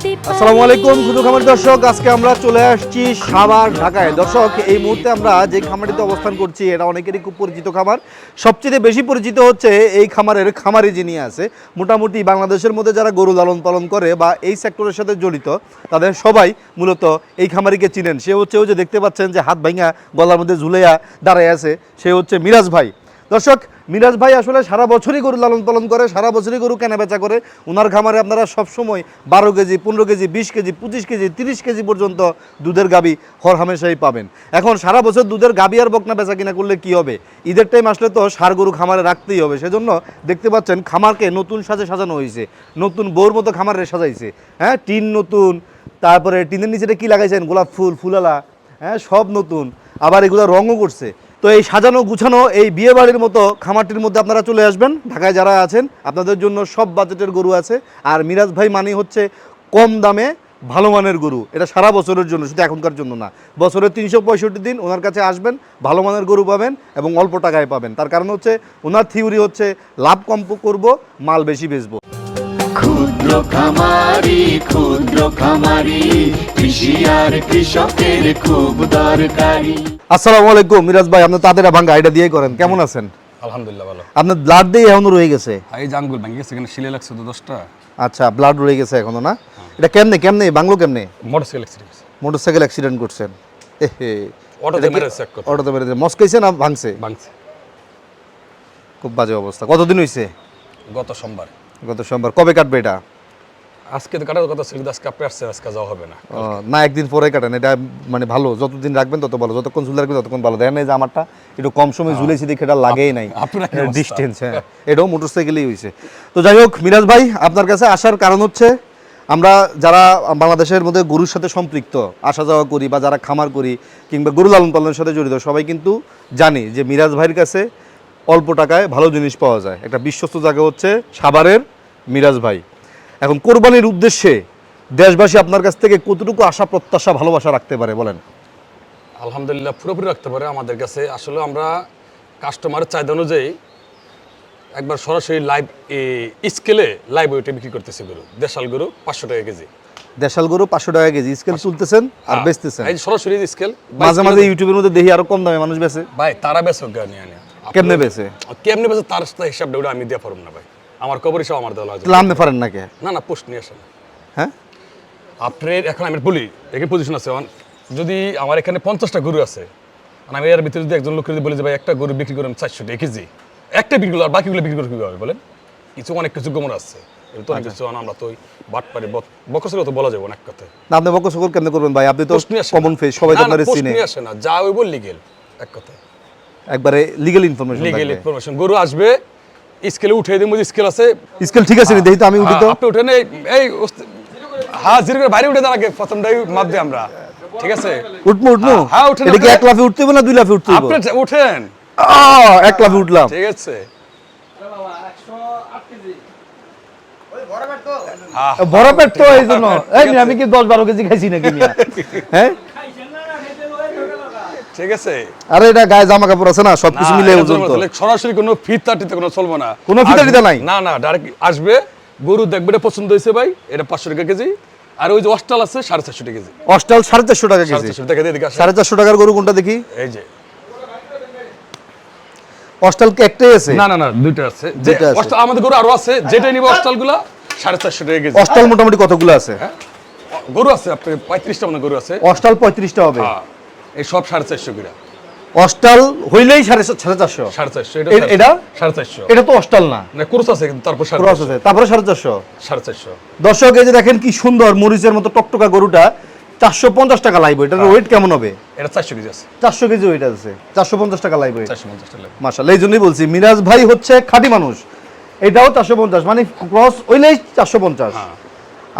আসসালামু আলাইকুম খুদু খামারি দর্শক, আজকে আমরা চলে আসছি সাভার ঢাকায়। দর্শক, এই মুহূর্তে আমরা যে খামারিতে অবস্থান করছি, এটা অনেকেরই খুব পরিচিত খামার। সবচেয়ে বেশি পরিচিত হচ্ছে এই খামারের খামারি যিনি আছে, মোটামুটি বাংলাদেশের মধ্যে যারা গরু লালন পালন করে বা এই সেক্টরের সাথে জড়িত, তাদের সবাই মূলত এই খামারিকে চিনেন। সে হচ্ছে ওই যে দেখতে পাচ্ছেন যে হাত ভাঙা, গলার মধ্যে ঝুলেয়া দাঁড়ায় আছে, সে হচ্ছে মিরাজ ভাই। দর্শক, মিরাজ ভাই আসলে সারা বছরই গরু লালন পালন করে, সারা বছরই গরু কেনা বেচা করে। ওনার খামারে আপনারা সবসময় বারো কেজি, পনেরো কেজি, বিশ কেজি, পঁচিশ কেজি, তিরিশ কেজি পর্যন্ত দুধের গাবি হর হামেশাই পাবেন। এখন সারা বছর দুধের গাবি আর বকনা বেচা কিনা করলে কি হবে? ঈদের টাইম আসলে তো সার গরু খামারে রাখতেই হবে। সেজন্য দেখতে পাচ্ছেন, খামারকে নতুন সাজে সাজানো হয়েছে। নতুন বউর মতো খামারে সাজাইছে। হ্যাঁ টিন নতুন, তারপরে টিনের নিচেটা কি লাগাইছেন? গোলাপ ফুল, ফুলালা হ্যাঁ সব নতুন। আবার এগুলো রঙও করছে। তো এই সাজানো গুছানো, এই বিয়ে বাড়ির মতো খামারটির মধ্যে আপনারা চলে আসবেন। ঢাকায় যারা আছেন, আপনাদের জন্য সব বাজেটের গরু আছে। আর মিরাজ ভাই মানি হচ্ছে কম দামে ভালো মানের গরু। এটা সারা বছরের জন্য, শুধু এখনকার জন্য না। বছরের তিনশো পঁয়ষট্টি দিন ওনার কাছে আসবেন, ভালো মানের গরু পাবেন এবং অল্প টাকায় পাবেন। তার কারণ হচ্ছে, ওনার থিওরি হচ্ছে, লাভ কম করব, মাল বেশি বেচবো। ক্ষুদ্র খামারি ক্ষুদ্র খামারি কৃষি আর কৃষকের খুব দরকারি। আসসালামু আলাইকুম মিরাজ ভাই আপনি তাদের ভাঙ্গা এটা দিয়েই করেন। কেমন আছেন? আলহামদুলিল্লাহ ভালো। আপনার ব্লাড দিয়ে এখনও রয়ে গেছে? এই যে আঙ্গুল ভেঙে গেছে এখানে শিলে লাগছে তো দশটা। আচ্ছা ব্লাড রয়ে গেছে এখনও না? এটা কেমনে কেমনে বাংলো কেমনে? মোটরসাইকেল অ্যাক্সিডেন্ট মোটরসাইকেল অ্যাক্সিডেন্ট করছেন। এহে অটোতে মেরেছে অটোতে মেরেছে মস্কাইছে না ভাঙছে? ভাঙছে। খুব বাজে অবস্থা। কতদিন হয়েছে? গত সোমবার। গত সোমবার। কবে কাটবে এটা? আজকে তো কাটার কথা ছিল আজকে আপনি আসছে আজকে যাওয়া হবে না। না একদিন পরে কাটেন এটা মানে ভালো যতদিন রাখবেন তত ভালো যতক্ষণ ঝুলে রাখবেন ততক্ষণ ভালো। দেখেন যে আমারটা একটু কম সময় ঝুলেছি দেখে এটা লাগেই নাই। ডিস্টেন্স হ্যাঁ এটাও মোটরসাইকেলই হয়েছে তো যাই হোক মিরাজ ভাই আপনার কাছে আসার কারণ হচ্ছে আমরা যারা বাংলাদেশের মধ্যে গরুর সাথে সম্পৃক্ত আসা যাওয়া করি বা যারা খামার করি কিংবা গরু লালন পালনের সাথে জড়িত সবাই কিন্তু জানি যে মিরাজ ভাইয়ের কাছে অল্প টাকায় ভালো জিনিস পাওয়া যায়। একটা বিশ্বস্ত জায়গা হচ্ছে সাভারের মিরাজ ভাই। এখন কোরবানির উদ্দেশ্যে দেশবাসী আপনার কাছ থেকে কতটুকু আশা প্রত্যাশা ভালোবাসা রাখতে পারে বলেন? আলহামদুলিল্লাহ পুরোপুরি রাখতে পারে আমাদের কাছে। আসলে আমরা কাস্টমারের চাহিদা অনুযায়ী একবার সরাসরি লাইভ স্কেলে লাইভ ওয়েটে বিক্রি করতেছি গরু। দেশাল গরু পাঁচশো টাকা কেজি। দেশাল গরু পাঁচশো টাকা কেজি। স্কেল তুলতেছেন আর বেচতেছেন। সরাসরি স্কেল মাঝে মাঝে ইউটিউবের মধ্যে দেখি আরও কম দামে মানুষ বেচে। ভাই তারা বেসো গানি আনে কেমনে বেচে? কেমনে বেসে তার হিসাবটা ওটা আমি দিয়ে পারব না ভাই। আমার কবর হিসাব আমার দেওয়া লাগবে। তাহলে পারেন না কে না না পোস্ট নিয়ে আসেন। হ্যাঁ? আপনার এখন আমি বলি এখানে পজিশন আছে যদি আমার এখানে পঞ্চাশটা গরু আছে আর আমি এর ভিতরে যদি একজন লোক যদি বলি যে ভাই একটা গরু বিক্রি করেন চারশো টাকা কেজি একটা বিক্রি করল আর বাকিগুলো বিক্রি করে কীভাবে বলেন? কিছু অনেক কিছু গোমর আছে। তো অনেক কিছু আমরা তো বাট পারি বকসের তো বলা যাবে অনেক কথা। না আপনি বকর সকল কেমনে করবেন ভাই? আপনি তো কমন ফেস সবাই আপনার চিনে। আসে না যা ওই বল লিগেল এক কথা একবারে লিগেল ইনফরমেশন লিগেল ইনফরমেশন গরু আসবে স্কেলে উঠে দিন স্কেল আছে। স্কেল ঠিক আছে নি? দেখি তো আমি উঠি তো আপনি উঠেন এই এই হ্যাঁ জিরো করে বাইরে উঠে দাঁড়াকে প্রথমটাই মাপ দিই আমরা। ঠিক আছে? উঠবো উঠবো হ্যাঁ, উঠেন, এটা কি এক লাফে উঠতে হবে না দুই লাফে উঠতে হবে আপনি উঠেন। এক লাফে উঠলাম। ঠিক আছে। বড় পেট তো। এই জন্য আমি কি দশ বারো কেজি খাইছি নাকি হ্যাঁ? ঠিক আছে? আরে এটা গায়ে জামা কাপড় আছে না সবকিছু মিলে ওজন তো। সরাসরি কোনো ফিতা টিতে কোনো চলবে না। কোনো ফিতা টিতা আসবে- নাই? না না ডাইরেক্ট আসবে। গরু দেখবে এটা পছন্দ হয়েছে ভাই এটা পাঁচশো টাকা কেজি। আর ওই যে অস্টাল আছে সাড়ে চারশো টাকা কেজি। অস্টাল সাড়ে চারশো টাকা কেজি। সাড়ে চারশো টাকার গরু কোনটা দেখি? এই যে। অস্টাল কি একটাই আছে? না না না দুইটা আছে। অস্টাল আমাদের গরু আরও আছে যেটাই নিবে অস্টালগুলা সাড়ে চারশো টাকা কেজি। অস্টাল মোটামুটি কতগুলো আছে? গরু আছে আপনার পঁয়ত্রিশটা মনে গরু আছে। অস্টাল পঁয়ত্রিশটা হবে। হ্যাঁ, এই সব সাড়ে চারশো করে। অস্টাল হইলেই সাড়ে সাড়ে চারশো। সাড়ে চারশো এটা? সাড়ে চারশো এটা তো অস্টাল না। ক্রুস আছে কিন্তু তারপর ক্রস আছে। তারপরে সাড়ে চারশো। সাড়ে চারশো। দর্শক এই যে দেখেন কি সুন্দর মরিচের মতো টকটকা গরুটা চারশো পঞ্চাশ টাকা লাইব এটার ওয়েট কেমন হবে? এটা চারশো কেজি আছে। চারশো কেজি ওয়েট আছে। চারশো পঞ্চাশ টাকা লাইব চারশো পঞ্চাশ টাকা লাগবে। মাসাল এই জন্যই বলছি মিরাজ ভাই হচ্ছে খাঁটি মানুষ। এটাও চারশো পঞ্চাশ মানে ক্রস হইলেই চারশো পঞ্চাশ। হ্যাঁ।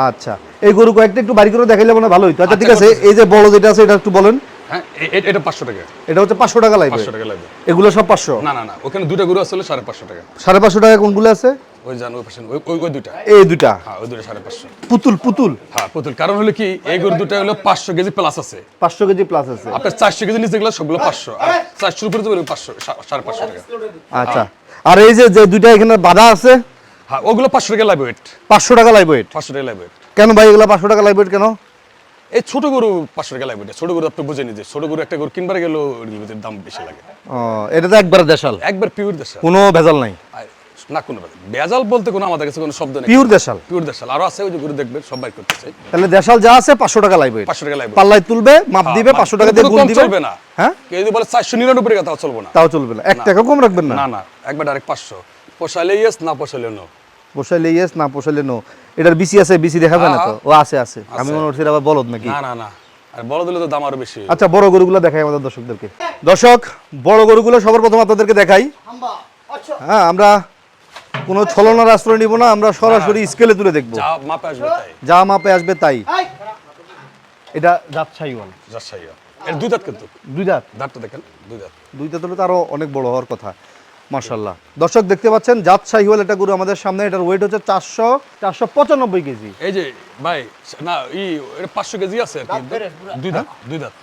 আচ্ছা এই গরু কয়েকটা একটু বাড়ি করে দেখাইলে মানে ভালো হইতো। আচ্ছা ঠিক আচ্ছা, আছে। এই যে বড় যেটা আছে এটা একটু বলেন। হ্যাঁ এটা পাঁচশো টাকা। এটা হচ্ছে পাঁচশো টাকা লাগবে পাঁচশো টাকা লাগবে এগুলো সব পাঁচশো? না না না ওখানে দুটো গরু আসলে সাড়ে পাঁচশো টাকা। সাড়ে পাঁচশো টাকা কোনগুলো আছে? ওই জান ওই পাশে ওই ওই- ওই দুটা এই দুইটা? হ্যাঁ ওই দুটো সাড়ে পাঁচশো। পুতুল পুতুল? হ্যাঁ পুতুল। কারণ হলো কি এই গরু দুটো হলো পাঁচশো কেজি প্লাস আছে। পাঁচশো কেজি প্লাস আছে। আপনার চারশো কেজি নিচে গেলে সবগুলো পাঁচশো আর চারশোর উপরে তো পাঁচশো সাড়ে পাঁচশো টাকা। আচ্ছা। আর এই যে যে দুইটা এখানে বাধা আছে? হ্যাঁ ওগুলো পাঁচশো টাকা ওয়েট পাঁচশো টাকা পাঁচশো টাকা। কেন ভাই এগুলো পাঁচশো টাকা লাইভ কেন? এই ছোট গরু পাঁচশো টাকা লাগবে ছোট গরু আপনি বুঝে নিজে ছোট গরু একটা গরু কিনবার গেলেও দাম বেশি লাগে। এটা তো একবার দেশাল। একবার পিওর দেশাল। কোনো ভেজাল নাই। না কোনো ভেজাল। ভেজাল বলতে কোনো আমাদের কাছে কোনো শব্দ নেই। পিওর দেশাল। পিওর দেশাল। আরও আছে ওই যে গরু দেখবেন সব করতেছে। তাহলে দেশাল যা আছে পাঁচশো টাকা লাইভ পাঁচশো টাকা লাগবে পাল্লায় তুলবে মাপ দিবে পাঁচশো টাকা দিয়ে গুণ দিবে। চলবে না। হ্যাঁ? কেউ যদি বলে চারশো নিরানব্বই টাকা তাও চলবো না। তাও চলবে না। এক টাকা কম রাখবেন না। না না। একবার ডাইরেক্ট পাঁচশো। পোষাইলে ইয়েস না পোষাইলে নো পোষাইলে ইয়েস না পোষাইলে নো এটার বিসি আছে বিসি দেখা যায় না তো? ও আছে আছে। আমি মনে করছি আবার বলদ নাকি? না না না। আর বড় দিলে তো দাম আরও বেশি। আচ্ছা বড় গরুগুলো দেখাই আমাদের দর্শকদেরকে। দর্শক বড় গরুগুলো সবার প্রথম আপনাদেরকে দেখাই। হ্যাঁ আমরা কোনো ছলনার আশ্রয় নিব না আমরা সরাসরি স্কেলে তুলে দেখব। যা মাপে আসবে তাই। যা মাপে আসবে তাই। এটা রাজশাহী ওয়াল রাজশাহী এর দুই দাঁত কিন্তু। দুই দাঁত? দাঁতটা দেখেন দুই দাঁত। দুইটা তুলে তো আরও অনেক বড় হওয়ার কথা। মার্শাল্লাহ দর্শক দেখতে পাচ্ছেন জাত শাহিওয়াল এটা গরু আমাদের সামনে। এটার ওয়েট হচ্ছে চারশো চারশো পঁচানব্বই কেজি। এই যে ভাই না ই এটা পাঁচশো কেজি আছে আর কি দুই দাঁত? দুই দাঁত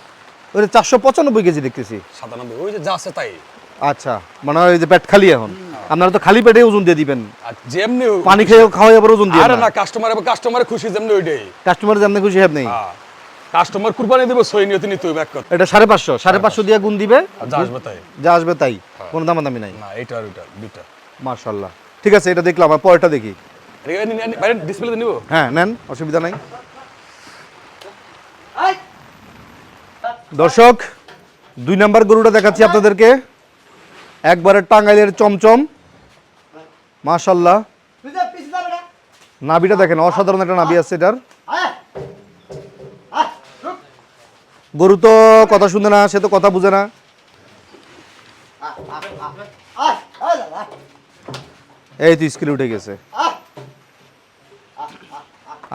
ওটা চারশো পঁচানব্বই কেজি দেখতেছি। সাতানব্বই ওই যে যা আছে তাই। আচ্ছা মানে ওই যে পেট খালি এখন। আপনারা তো খালি পেটে ওজন দিয়ে দিবেন। যেমনি পানি খেয়ে খাওয়াই আবার ওজন দিয়ে আরে না? কাস্টমার কাস্টমার খুশি যেমনি ওইটাই। কাস্টমার যেমন খুশি হেব নেই কাস্টমার কুরবানি দেবো সই নিয়তি নিতে হবে এক কথা। এটা সাড়ে পাঁচশো সাড়ে পাঁচশো দিয়ে গুণ দিবে যা আসবে তাই। যা আসবে তাই কোনো দামাদামি নাই। না এটা আর ওইটা দুইটা। মার্শাল্লাহ ঠিক আছে এটা দেখলাম আর পরেরটা দেখি। বাইরে ডিসপ্লেতে নিবো? হ্যাঁ নেন অসুবিধা নাই। দর্শক দুই নাম্বার গরুটা দেখাচ্ছি আপনাদেরকে। একবারে টাঙ্গাইলের চমচম। মাশাল্লাহ নাবিটা দেখেন অসাধারণ একটা নাবি আছে এটার। গরু তো কথা শুনে না সে তো কথা বুঝে না। এই তো স্কেল উঠে গেছে।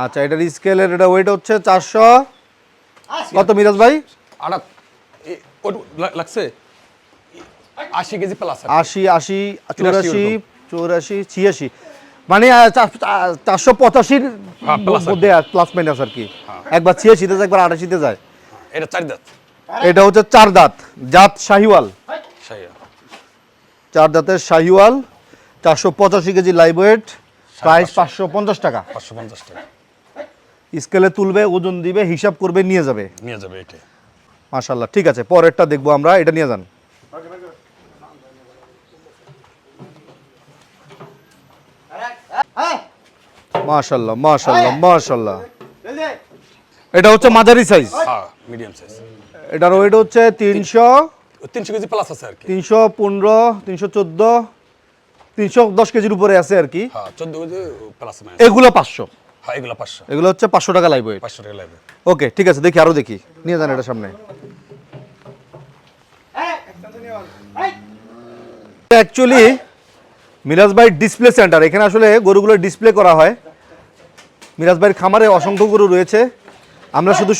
আচ্ছা এটার স্কেলের এটা ওয়েট হচ্ছে চারশো। কত মিরাজ ভাই? লাগছে? আশি কেজি প্লাস আশি আশি চুরাশি চৌরাশি ছিয়াশি। মানে চারশো পঁচাশির হ্যাঁ, আর কি। মধ্যে প্লাস মাইনাস আর কি। একবার ছিয়াশিতে যায় একবার আটাশিতে যায়। এটা চার দাঁত। এটা হচ্ছে চার দাঁত। জাত শাহিওয়াল। চার দাঁতের শাহিওয়াল চারশো পঁচাশি কেজি লাইভ ওয়েট প্রাইস পাঁচশো। পঞ্চাশ টাকা। পাঁচশো পঞ্চাশ টাকা। স্কেলে তুলবে ওজন দিবে হিসাব করবে নিয়ে যাবে। নিয়ে যাবে এটা মাশাল্লাহ ঠিক আছে পরেরটা দেখব আমরা এটা নিয়ে যান। মাশাল্লাহ মাশাল্লাহ মাশাল্লাহ এটা হচ্ছে মাঝারি সাইজ হ্যাঁ মিডিয়াম সাইজ এটার ওয়েট হচ্ছে তিনশো তিনশো কেজি প্লাস আছে আর কি। তিনশো পনেরো তিনশো চোদ্দ তিনশো দশ কেজির উপরে আছে আর কি। হ্যাঁ চোদ্দ কেজি প্লাস এগুলো পাঁচশো। হ্যাঁ এগুলো পাঁচশো। এগুলো হচ্ছে পাঁচশো টাকা লাইভ ওয়েট পাঁচশো টাকা লাগবে ওকে ঠিক আছে দেখি আরও দেখি। নিয়ে যান এটা সামনে। অ্যাকচুয়ালি মিরাজ ভাই ডিসপ্লে সেন্টার এখানে আসলে গরুগুলো ডিসপ্লে করা হয়। মিরাজ ভাইয়ের খামারে অসংখ্য গরু রয়েছে। আমরা শুধু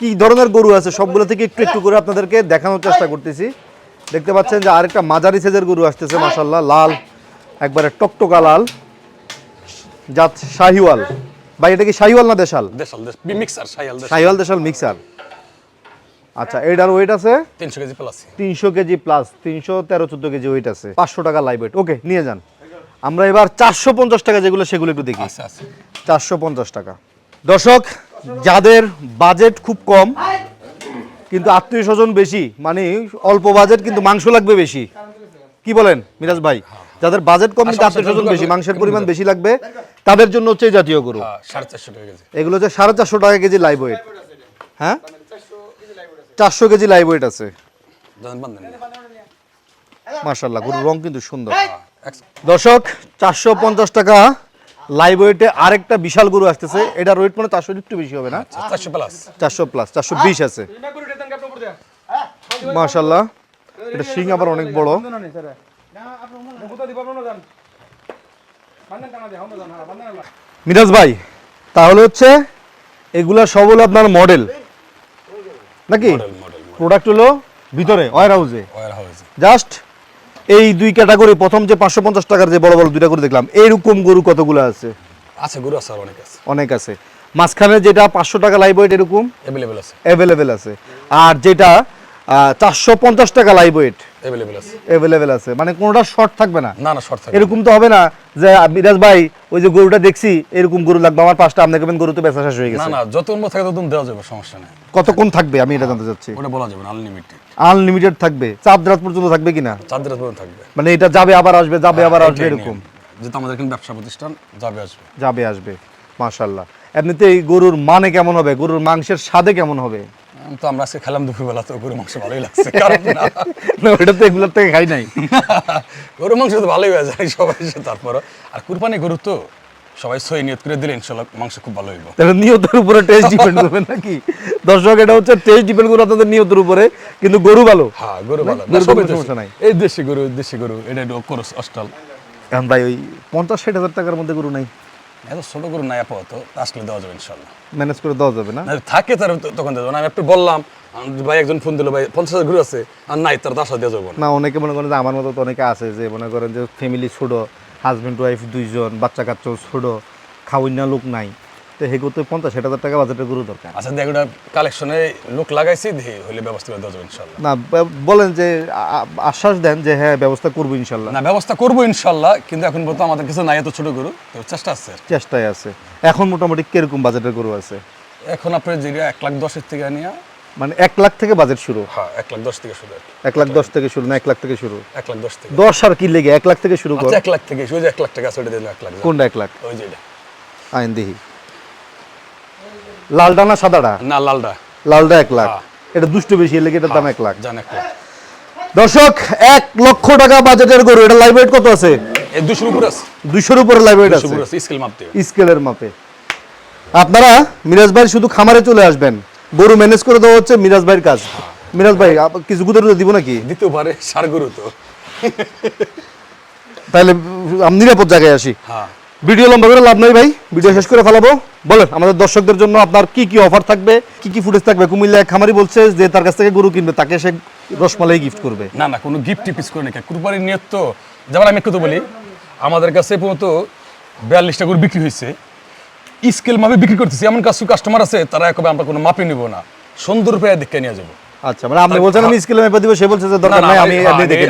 কি ধরনের গরু আছে সবগুলো থেকে একটু একটু করে আপনাদেরকে দেখানোর চেষ্টা করতেছি। দেখতে পাচ্ছেন যে আরেকটা মাঝারি সাইজের গরু আসতেছে মাসাল্লাহ লাল একবারে টকটকা লাল। জাত শাহিওয়াল। ভাই এটা কি শাহিওয়াল না দেশাল? দেশাল দেশ মিক্সার দেশ সাইওয়াল দেশাল। মিক্সার আচ্ছা এটার ওয়েট আছে? তিনশো কেজি প্লাস তিনশো কেজি প্লাস তিনশো তেরো চোদ্দ কেজি ওয়েট আছে। পাঁচশো টাকা লাইভ ওয়েট ওকে নিয়ে যান। আমরা এবার চারশো পঞ্চাশ টাকা যেগুলো সেগুলো একটু দেখি। আছে চারশো পঞ্চাশ টাকা। দর্শক যাদের বাজেট খুব কম কিন্তু আত্মীয় স্বজন বেশি মানে অল্প বাজেট কিন্তু মাংস লাগবে বেশি। কি বলেন মিরাজ ভাই? যাদের বাজেট কম কিন্তু আত্মীয় স্বজন বেশি মাংসের পরিমাণ বেশি লাগবে তাদের জন্য হচ্ছে জাতীয় গরু। হ্যাঁ এগুলো হচ্ছে সাড়ে চারশো টাকা কেজি লাইভ ওয়েট হ্যাঁ? চারশো কেজি লাইভ ওয়েট আছে। মার্শাল্লাহ গরুর রং কিন্তু সুন্দর। একশো দর্শক চারশো পঞ্চাশ টাকা লাইভ ওয়েটে আরেকটা বিশাল গরু আসতেছে। এটা ওয়েট মানে চারশো একটু বেশি হবে না? চারশো প্লাস চারশো প্লাস চারশো বিশ আছে। মার্শাল্লাহ এটা সিং আবার অনেক বড়। মিরাজ ভাই তাহলে হচ্ছে এগুলা সব হলো আপনার মডেল নাকি? প্রোডাক্ট হলো ভিতরে ওয়ার হাউসে জাস্ট এই দুই ক্যাটাগরি প্রথম যে পাঁচশো পঞ্চাশ টাকার যে বড় বড় দুইটা করে দেখলাম এরকম গরু কতগুলো আছে? আছে গরু আছে অনেক আছে। অনেক আছে। মাঝখানে যেটা পাঁচশো টাকা লাইভ ওয়েট এরকম? অ্যাভেলেবেল আছে। অ্যাভেলেবেল আছে। আর যেটা চারশো পঞ্চাশ টাকা লাইভ ওয়েট আছে। আছে। মানে কোনোটা শর্ট থাকবে না। না না শর্ট থাকে এরকম তো হবে না যে মিরাজ ভাই ওই যে গরুটা দেখছি এরকম গরু লাগবে। আমার পাঁচটা আপনি কেবেন গরু তো বেচা শেষ হয়ে গেছে। না যত উন্নত থাকে তত দেওয়া যাবে সমস্যা নেই। কতক্ষণ থাকবে? আমি এটা জানতে চাচ্ছি। ওটা বলা যাবে না আনলিমিটেড আনলিমিটেড থাকবে। চাঁদ রাত পর্যন্ত থাকবে কিনা? চার দিন পর্যন্ত থাকবে। মানে এটা যাবে আবার আসবে যাবে আবার আসবে এরকম। যেহেতু আমাদের এখানে ব্যবসা প্রতিষ্ঠান যাবে আসবে। যাবে আসবে। মাশাল্লাহ এমনিতে এই গরুর মানে কেমন হবে? গরুর মাংসের স্বাদে কেমন হবে? তো আমরা আজকে খেলাম দুপুরবেলা তো গরু মাংস ভালোই লাগছে খারাপ না। না ওটা তো এগুলোর থেকে খাই নাই। গরু মাংস তো ভালোই হয়ে যায় সবাই তারপর আর কুরবানি গরু তো সবাই সই নিয়ত করে দিলে ইনশাল্লাহ মাংস খুব ভালো হইব। তাহলে নিয়তের উপরে টেস্ট ডিপেন্ড করবে নাকি? দর্শক এটা হচ্ছে টেস্ট ডিপেন্ড করবে আপনাদের নিয়তের উপরে কিন্তু গরু ভালো। হ্যাঁ গরু ভালো। সবই সমস্যা নাই। এই দেশি গরু দেশি গরু এটা একটু করস অস্টাল ভাই ওই পঞ্চাশ ষাট হাজার টাকার মধ্যে গরু নাই। এত ছোট গরু নাই আপাতত আসলে দেওয়া যাবে ইনশাল্লাহ ম্যানেজ করে দেওয়া যাবে না? থাকে তার তখন দেওয়া। আমি একটু বললাম ভাই একজন ফোন দিল ভাই পঞ্চাশ হাজার গরু আছে আর নাই তার হাজার দেওয়া যাবে না। অনেকে মনে করেন যে আমার মতো তো অনেকে আছে যে মনে করেন যে ফ্যামিলি ছোট হাজব্যান্ড ওয়াইফ দুইজন বাচ্চা কাচ্চা ছোট খাওয়া লোক নাই। তো হেগো তো পঞ্চাশ ষাট হাজার টাকা বাজেটের গরু দরকার আচ্ছা দেখ ওটা কালেকশনে লোক লাগাইছি দেখি হলে ব্যবস্থা করে দেওয়া ইনশাল্লাহ না বলেন যে আশ্বাস দেন যে হ্যাঁ ব্যবস্থা করব ইনশাল্লাহ না ব্যবস্থা করব ইনশাল্লাহ কিন্তু এখন বলতো আমাদের কিছু নাই এত ছোট গরু তো চেষ্টা আছে। চেষ্টায় আছে এখন মোটামুটি কীরকম বাজেটের গরু আছে এখন আপনার যেটা এক লাখ দশের থেকে নিয়ে মানে এক লাখ থেকে বাজেট শুরু হ্যাঁ এক লাখ দশ থেকে শুরু এক লাখ দশ থেকে শুরু না এক লাখ থেকে শুরু এক লাখ দশ থেকে দশ আর কি লেগে এক লাখ থেকে শুরু কর আচ্ছা এক লাখ থেকে যে এক লাখ টাকা আছে ওটা দিলে এক লাখ কোনটা এক লাখ ওই যে আইন দেখি লালটা না সাদাটা না লালটা লালটা এক লাখ। হ্যাঁ। এটা দুষ্ট বেশি এর লেগে এটার দাম এক লাখ। জান এক লাখ। দর্শক এক লক্ষ টাকা বাজেটের গরু এটা লাইভ ওয়েট কত আছে? দুশোর উপরে আছে। দুইশোর উপরে লাইভ ওয়েট আছে। স্কেল মাপ দিয়ে। স্কেলের মাপে। আপনারা মিরাজ ভাই শুধু খামারে চলে আসবেন। গরু ম্যানেজ করে দেওয়া হচ্ছে মিরাজ ভাইয়ের কাজ। মিরাজ ভাই কিছু গুদের দিব নাকি? দিতেও পারে সার গরু তো। তাহলে আমি নিরাপদ জায়গায় আসি। হ্যাঁ। ভিডিও লম্বা করে লাভ নাই ভাই ভিডিও শেষ করে ফেলাবো। বলেন আমাদের দর্শকদের জন্য আপনার কি কি অফার থাকবে কি কি ফুটেজ থাকবে? কুমিল্লা খামারি বলছে যে তার কাছ থেকে গরু কিনবে তাকে সে রসমালাই গিফট করবে। না না কোনো গিফট টিপিস করে নাকি কুরবানির নিয়ত তো যেমন আমি একটু বলি আমাদের কাছে পর্যন্ত বিয়াল্লিশটা গরু বিক্রি হয়েছে। স্কেল মাপে বিক্রি করতেছি এমন কাছে কাস্টমার আছে তারা একবার আমরা কোনো মাপে নিব না। সুন্দর রূপে দেখে নিয়ে যাব। আচ্ছা মানে আপনি বলছেন আমি স্কেলে মেপে দিব সে বলছে যে দরকার নাই আমি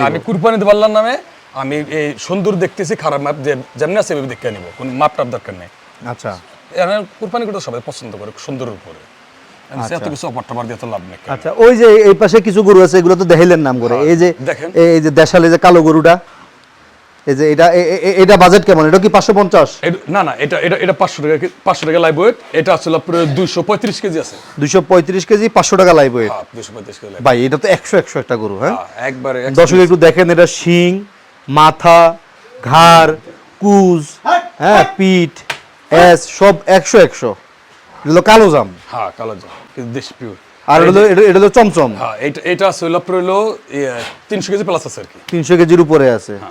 আমি- কুরবানি দেওয়ার নামে আমি এই সুন্দর দেখতেছি খারাপ মাপ যে যেমনি আছে এভাবে দেখে নিব কোনো মাপ টাপ দরকার নেই। আচ্ছা। কুরবানি করতে সবাই পছন্দ করে সুন্দরের উপরে। এত কিছু অপার টপার দিয়ে তো লাভ নেই আচ্ছা ওই যে এই পাশে কিছু গরু আছে এগুলো তো দেখাইলেন নাম করে। এই যে এই যে দেশালে যে কালো গরুটা এই যে এটা বাজেট কেমন? এটা কি পাঁচশো পঞ্চাশ? এটা- না না এটা এটা এটা পাঁচশো টাকা পাঁচশো টাকা লাইভ ওয়েট এটা আসলে আপনার দুইশো পঁয়ত্রিশ কেজি আছে। দুইশো পঁয়ত্রিশ কেজি পাঁচশো টাকা লাইব হ্যাঁ দুইশো পঁয়ত্রিশ কেজি ভাই এটা তো একটা গরু হ্যাঁ? হ্যাঁ, একবারে এক- দর্শক একটু দেখেন এটা শিং মাথা ঘাড় কুজ হ্যাঁ পিঠ এস সব একশো একশো। এটা হলো কালো জাম। হ্যাঁ কালো জাম। কিন্তু দেশ পিওর আর এটা হলো এটা- এটা হলো চমচম। হ্যাঁ এটা এটা আছে হলো তিনশো কেজি প্লাস আছে আর কি। তিনশো কেজির উপরে আছে। হ্যাঁ।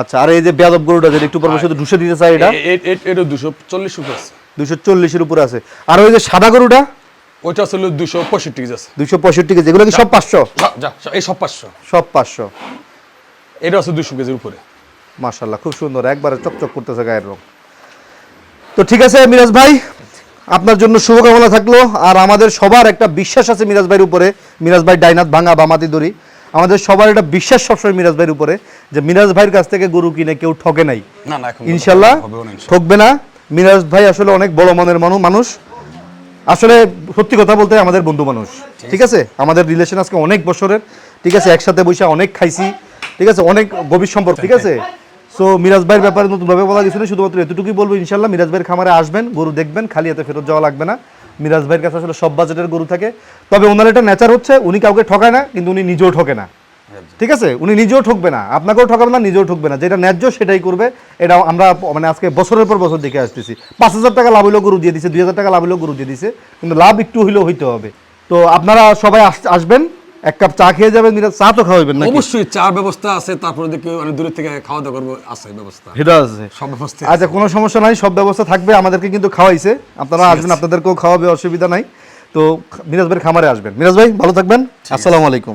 আচ্ছা আর এই যে বেয়াদব গরুটা যেটা একটু পর শুধু ঢুসে দিতে চাই এটা? এটা দুশো চল্লিশ উপরে আছে। দুশো চল্লিশের উপরে আছে। আর ওই যে সাদা গরুটা? ওইটা দুশো পঁয়ষট্টি কেজি আছে। দুশো পঁয়ষট্টি কেজি এগুলো কি সব পাঁচশো? এই সব পাঁচশো। সব পাঁচশো। এটা আছে দুশো কেজির উপরে। খুব সুন্দর একবারে চকচক করতেছে গায়ের রং। তো ঠিক আছে মিরাজ ভাই আপনার জন্য শুভকামনা থাকল আর আমাদের সবার একটা বিশ্বাস আছে মিরাজ ভাইয়ের উপরে। মিরাজ ভাই ডাইনাথ ভাঙা বামাতি দড়ি। আমাদের সবার একটা বিশ্বাস সবসময় মিরাজ ভাইয়ের উপরে যে মিরাজ ভাইয়ের কাছ থেকে গরু কিনে কেউ ঠকে নাই। ইনশাল্লাহ। ঠকবে না। মিরাজ ভাই আসলে অনেক বড় মনের মানুষ। আসলে সত্যি কথা বলতে আমাদের বন্ধু মানুষ, ঠিক আছে? আমাদের রিলেশন আজকে অনেক বছরের, ঠিক আছে? একসাথে বসে অনেক খাইছি, ঠিক আছে? অনেক গভীর সম্পর্ক, ঠিক আছে? সো মিরাজ ভাইয়ের ব্যাপারে নতুনভাবে বলা না শুধুমাত্র এতটুকুই বলব ইনশাল্লাহ মিরাজ ভাইয়ের খামারে আসবেন, গরু দেখবেন, খালি এতে ফেরত যাওয়া লাগবে না। মিরাজ ভাইয়ের কাছে আসলে সব বাজেটের গরু থাকে। তবে ওনার এটা নেচার হচ্ছে, উনি কাউকে ঠকায় না, কিন্তু উনি নিজেও ঠকে না। ঠিক আছে? উনি নিজেও ঠকবে না। আপনাকেও ঠকাবে না নিজেও ঠকবে না। যেটা ন্যায্য সেটাই করবে। এটা আমরা মানে আজকে বছরের পর বছর দেখে আসতেছি। পাঁচ হাজার টাকা লাভ হলেও গরু দিয়ে দিছে দুই হাজার টাকা লাভ হলেও গরু দিয়ে দিছে। কিন্তু লাভ একটু হইলেও হইতে হবে। তো আপনারা সবাই আসবেন এক কাপ চা খেয়ে যাবেন মিরাজ। চা তো খাওয়াবেন না অবশ্যই চার ব্যবস্থা আছে। তারপরে দেখে অনেক দূরের থেকে খাওয়া দাওয়া করব। আছে ব্যবস্থা। সেটা আছে। সব ব্যবস্থা আচ্ছা কোনো সমস্যা নাই। সব ব্যবস্থা থাকবে। আমাদেরকে কিন্তু খাওয়াইছে। আপনারা আসবেন আপনাদেরকেও খাওয়াবে অসুবিধা নাই। তো মিরাজ ভাইয়ের খামারে আসবেন। মিরাজ ভাই ভালো থাকবেন। আসসালামু আলাইকুম।